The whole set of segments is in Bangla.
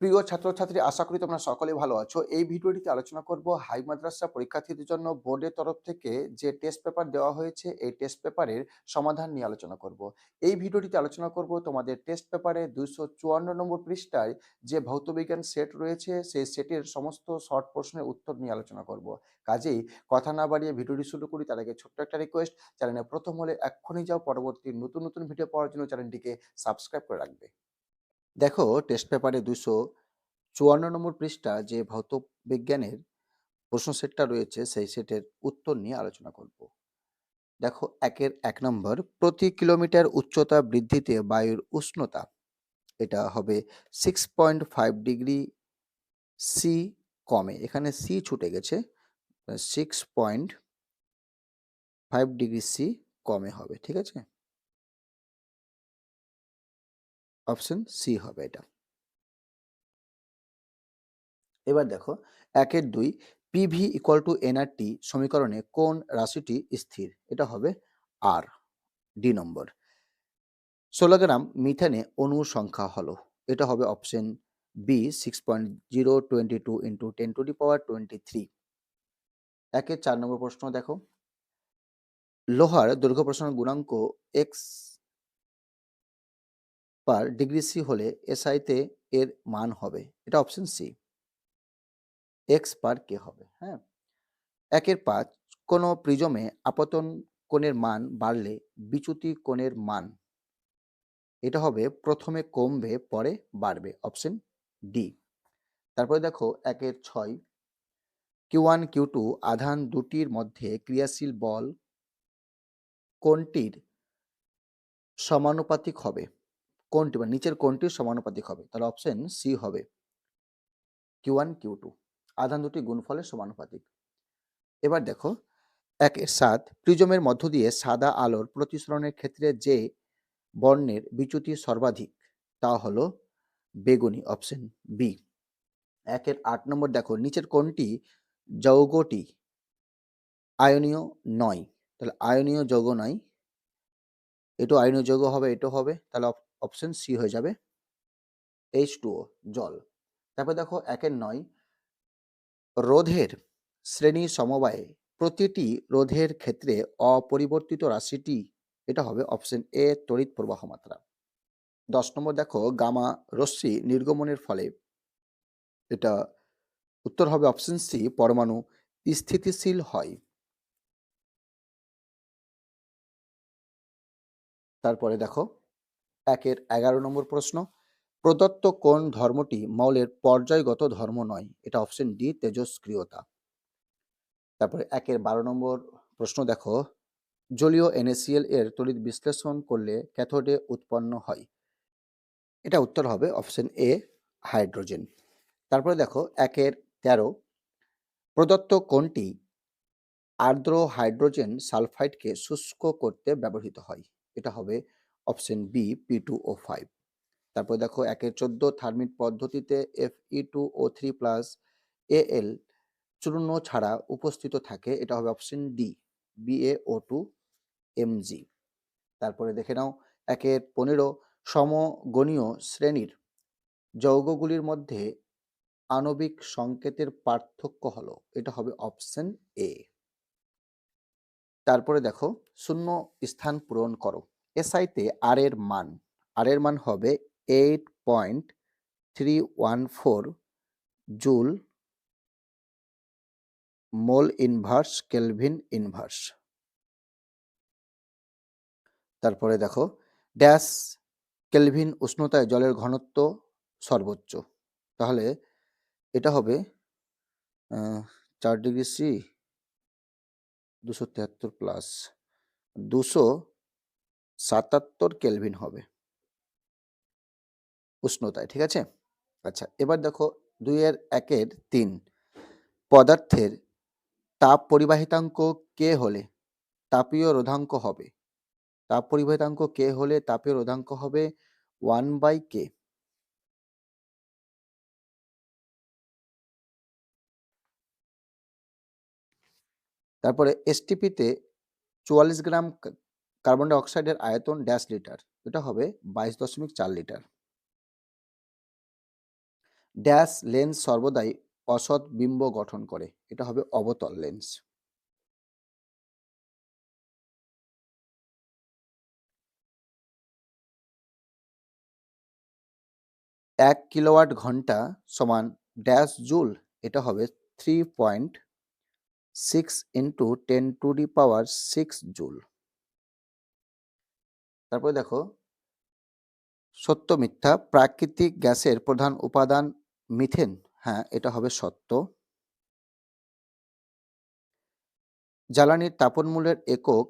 প্রিয় ছাত্রছাত্রী, আশা করি তোমরা সকলে ভালো আছো। এই ভিডিওটিতে আলোচনা করব হাই মাদ্রাসা পরীক্ষার্থীদের জন্য বোর্ডের তরফ থেকে যে টেস্ট পেপার দেওয়া হয়েছে, এই টেস্ট পেপারের সমাধান নিয়ে আলোচনা করব। এই ভিডিওটিতে আলোচনা করব তোমাদের টেস্ট পেপারে দুইশো চুয়ান্ন নম্বর পৃষ্ঠায় যে ভৌতবিজ্ঞান সেট রয়েছে, সেই সেটের সমস্ত শর্ট প্রশ্নের উত্তর নিয়ে আলোচনা করব। কাজেই কথা না বাড়িয়ে ভিডিওটি শুরু করি, তার আগে ছোট্ট একটা রিকোয়েস্ট চ্যানেলে প্রথম হলে এক্ষুনি যাও, পরবর্তী নতুন নতুন ভিডিও পাওয়ার জন্য চ্যানেলটিকে সাবস্ক্রাইব করে রাখবে। দেখো টেস্ট পেপারে দুশো চুয়ান্ন নম্বর পৃষ্ঠা যে ভৌত বিজ্ঞানের প্রশ্ন সেটটা রয়েছে, সেই সেটের উত্তর নিয়ে আলোচনা করব। দেখো, একের এক নম্বর, প্রতি কিলোমিটার উচ্চতা বৃদ্ধিতে বায়ুর উষ্ণতা, এটা হবে six point five degree C কমে। এখানে সি ছুটে গেছে six point five degree C কমে হবে, ঠিক আছে? অপশন সি হবে এটা। এবার দেখো একের দুই পিভি ইকুয়াল টু এনআরটি সমীকরণে কোন রাশিটি স্থির? এটা হবে আর ডি নম্বর। ষোলো গ্রাম মিথেনে অণুর সংখ্যা হলো, এটা হবে option B six point zero twenty two into ten to the power twenty three একের চার নম্বর প্রশ্ন দেখো। লোহার দৈর্ঘ্য প্রসারণ গুণাঙ্ক এক্স পার ডিগ্রি সি হলে এসআইতে এর মান হবে। এটা option C X per K হবে হ্যাঁ? একের পাঁচ, কোনো প্রিজমে আপতন কোণের মান বাড়লে বিচ্যুতি কোণের মান, এটা হবে প্রথমে কমবে, পরে বাড়বে অপশন ডি তারপরে দেখো একের ছয় কিউ ওয়ান কিউ টু আধান দুটির মধ্যে ক্রিয়াশীল বল কোনটির সমানুপাতিক হবে? কোনটি বা নিচের কোনটির সমানুপাতিক হবে? তাহলে অপশন সি হবে। কিউ ওয়ান কিউ টু আধান দুটি গুণফলের সমানুপাতিক। এবার দেখো একের সাত প্রিজমের মধ্য দিয়ে সাদা আলোর প্রতিসরণের ক্ষেত্রে যে বর্ণের বিচ্যুতি সর্বাধিক, তা হলো বেগুনি অপশন বি একের আট নম্বর দেখো, নিচের কোনটি যৌগটি আয়নীয় নয়? তাহলে আয়নীয় যৌগ নয়। এটু আয়নীয় যৌগ হবে, এটো হবে, তাহলে অপশন সি হয়ে যাবে এইচ টুও জল। তারপর দেখো একের নয়। রোধের শ্রেণি সমবায়ে প্রতিটি রোধের ক্ষেত্রে অপরিবর্তিত রাশিটি, এটা হবে অপশন এ তড়িৎ প্রবাহ মাত্রা। দশ নম্বর দেখো, গামা রশ্মি নির্গমনের ফলে, এটা উত্তর হবে অপশন সি পরমাণু স্থিতিশীল হয়। তারপরে দেখো একের এগারো নম্বর প্রশ্ন, প্রদত্ত কোন ধর্মটি মৌলের পর্যায়গত ধর্ম নয়? এটা অপশন ডি তেজস্ক্রিয়তা। তারপরে একের বারো নম্বর প্রশ্ন দেখো, জলীয় এনএসিএল এর তড়িৎ বিশ্লেষণ করলে ক্যাথোডে উৎপন্ন হয়? এটা উত্তর হবে অপশন এ হাইড্রোজেন। তারপরে দেখো, একের তেরো, প্রদত্ত কোনটি আর্দ্র হাইড্রোজেন সালফাইডকে শুষ্ক করতে ব্যবহৃত হয়? এটা হবে option B P two O five তারপর দেখো একের চোদ্দ থার্মিট পদ্ধতিতে F E two O three plus A L চূর্ণ ছাড়া উপস্থিত থাকে, এটা হবে option D BA O two MG তারপরে দেখে নাও, একের পনেরো সমগণীয় শ্রেণির যৌগগুলির মধ্যে আণবিক সংকেতের পার্থক্য হলো, এটা হবে অপশন এ তারপরে দেখো, শূন্য স্থান পূরণ করো। এসআইতে আর এর মান আর এর মান হবে eight point three one four joule mole inverse kelvin inverse তারপরে দেখো ড্যাশ কেলভিন উষ্ণতায় জলের ঘনত্ব সর্বোচ্চ। তাহলে এটা হবে চার ডিগ্রি সি, দুশো তেহাত্তর প্লাস দুশো সাতাত্তর কেলভিন হবে। উষ্ণতায়, ঠিক আছে? আচ্ছা এবার দেখো দুইয়ের একের তিন। পদার্থের তাপ পরিবাহিতাঙ্ক কে হলে তাপীয় রোধাঙ্ক হবে? তাপ পরিবাহিতাঙ্ক কে হলে তাপীয় রোধাঙ্ক হবে? One by K. তারপরে এসটিপিতে চুয়াল্লিশ গ্রাম কার্বন ডাই অক্সাইডের আয়তন ড্যাশ লিটার, এটা হবে বাইশ দশমিক চার লিটার। ড্যাশ লেন্স সর্বদাই অসৎ বিম্ব গঠন করে, এটা হবে অবতল লেন্স। এক কিলোওয়াট ঘণ্টা সমান ড্যাশ জুল, এটা হবে three point six into ten to the power six joule. তারপরে দেখো, সত্য মিথ্যা, প্রাকৃতিক গ্যাসের প্রধান উপাদান মিথেন। হ্যাঁ এটা হবে সত্য। জ্বালানির তাপন মূল্যের একক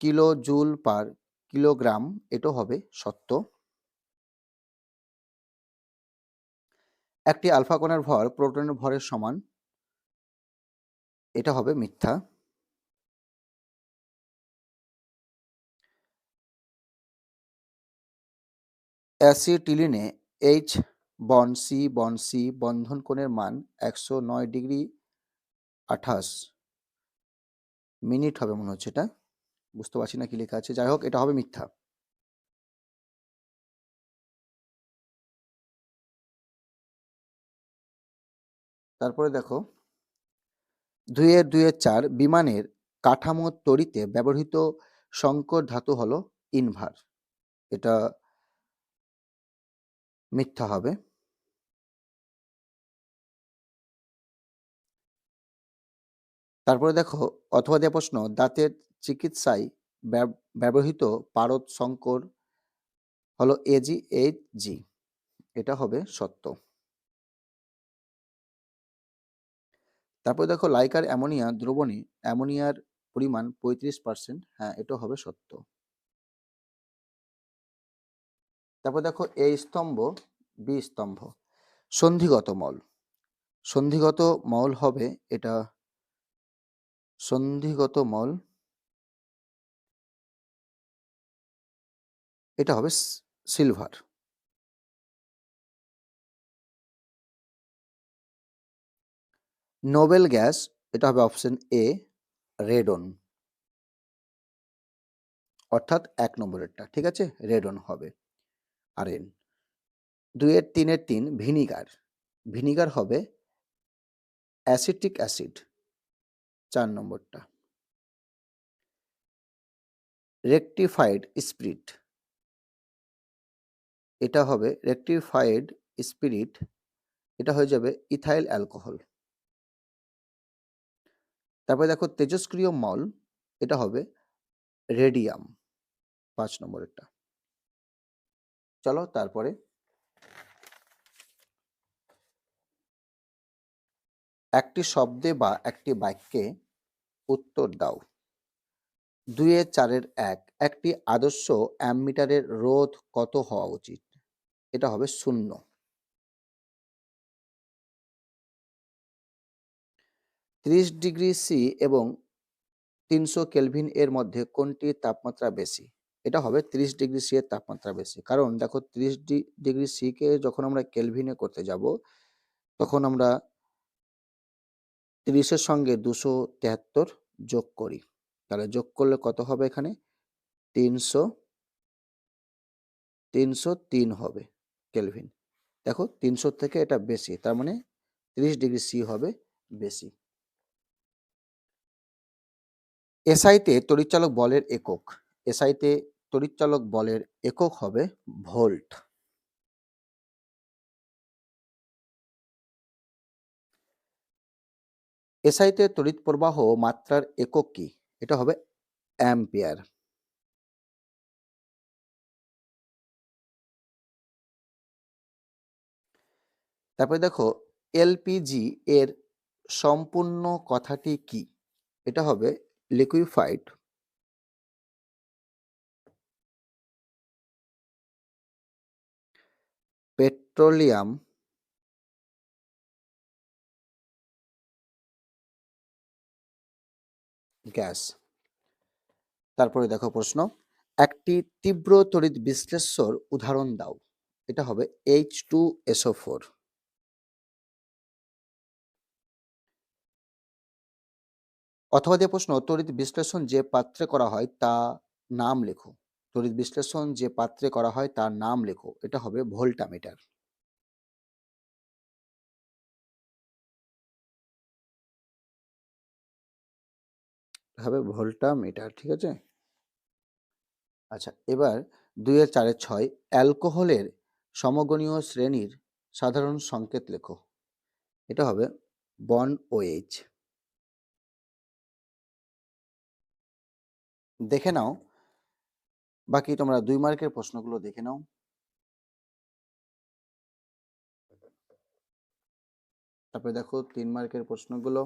কিলো জুল পার কিলোগ্রাম এটা হবে সত্য। একটি আলফা কণার ভর প্রোটনের ভরের সমান, এটা হবে মিথ্যা। অ্যাসিটিলিনে H bond C bond C বন্ধন কোণের মান একশো নয় ডিগ্রি আঠাশ মিনিট হবে মনে হচ্ছে এটা। বুঝতে পারছি না কি লেখা আছে। যাই হোক, এটা হবে মিথ্যা। তারপরে দেখো, দুইয়ের দুইয়ের চার বিমানের কাঠামো তৈরিতে ব্যবহৃত সংকর ধাতু হলো ইনভার। এটা মিথ্যা হবে। তারপরে দেখো অথবা দেওয়া প্রশ্ন, দাঁতের চিকিৎসায় ব্যব- ব্যবহৃত পারদ সংকর হলো এজি এইচ জি এটা হবে সত্য। তারপরে দেখো, লাইকার অ্যামোনিয়া, দ্রবণে অ্যামোনিয়ার পরিমাণ পঁয়ত্রিশ পার্সেন্ট হ্যাঁ এটা হবে সত্য। তারপর দেখো এ স্তম্ভ বি স্তম্ভ। সন্ধিগত মল। সন্ধিগত মল হবে এটা সন্ধিগত মল। এটা হবে সিলভার। নোবেল গ্যাস, এটা হবে অপশন এ রেডন অর্থাৎ এক নম্বরেরটা, ঠিক আছে? রেডন হবে। আর এন দুইয়ের তিনের তিন ভিনিগার। ভিনিগার হবে অ্যাসিটিক অ্যাসিড। চার নম্বরটা। Rectified spirit. এটা হবে রেকটিফাইড স্পিরিট। এটা হয়ে যাবে ইথাইল অ্যালকোহল। তারপরে দেখো তেজস্ক্রিয় মল। এটা হবে রেডিয়াম। পাঁচ নম্বরেরটা। চলো তারপরে। একটি শব্দে বা একটি বাক্যে উত্তর দাও। দুইয়ের চারের এক। একটি আদর্শ অ্যামমিটারের রোধ কত হওয়া উচিত? এটা হবে শূন্য। ত্রিশ ডিগ্রি সি এবং তিনশো কেলভিন এর মধ্যে কোনটি তাপমাত্রা বেশি? এটা হবে ত্রিশ ডিগ্রি সি এর তাপমাত্রা বেশি। কারণ দেখো ত্রিশ ডিগ্রি সি কে যখন আমরা কেলভিনে করতে যাব, তখন আমরা তিরিশের সঙ্গে দুশো তেহাত্তর যোগ করি। তাহলে যোগ করলে কত হবে এখানে? তিনশো তিনশো তিন হবে কেলভিন। দেখো তিনশো থেকে এটা বেশি, তার মানে তিরিশ ডিগ্রি সি হবে বেশি। এসআইতে তড়িৎচালক বলের একক। এসআইতে তড়িৎচালক বলের একক হবে ভোল্ট। এসআইতে তড়িৎ প্রবাহ মাত্রার একক কি? এটা হবে অ্যাম্পিয়ার। তারপরে দেখো, এলপিজি এর সম্পূর্ণ কথাটি কি? এটা হবে লিকুইফাইড। Petroleum gas. তারপরে দেখো প্রশ্ন, একটি তীব্র তড়িৎ বিশ্লেষর উদাহরণ দাও। এটা হবে এইচ টু এসও ফোর অথবা দিয়ে প্রশ্ন, তড়িৎ বিশ্লেষণ যে পাত্রে করা হয় তা নাম লেখো। তড়িৎ বিশ্লেষণ যে পাত্রে করা হয় তার নাম লেখো। এটা হবে ভোল্টামিটার। হবে ভোল্টা মিটার ঠিক আছে? আচ্ছা এবার দুই দুইয়ের চারের ছয় অ্যালকোহলের সমগণীয় শ্রেণির সাধারণ সংকেত লেখো। এটা হবে বন ওএইচ দেখে নাও। বাকি তোমরা দুই মার্কের প্রশ্নগুলো দেখে নাও। তারপরে দেখো তিন মার্কের প্রশ্নগুলো।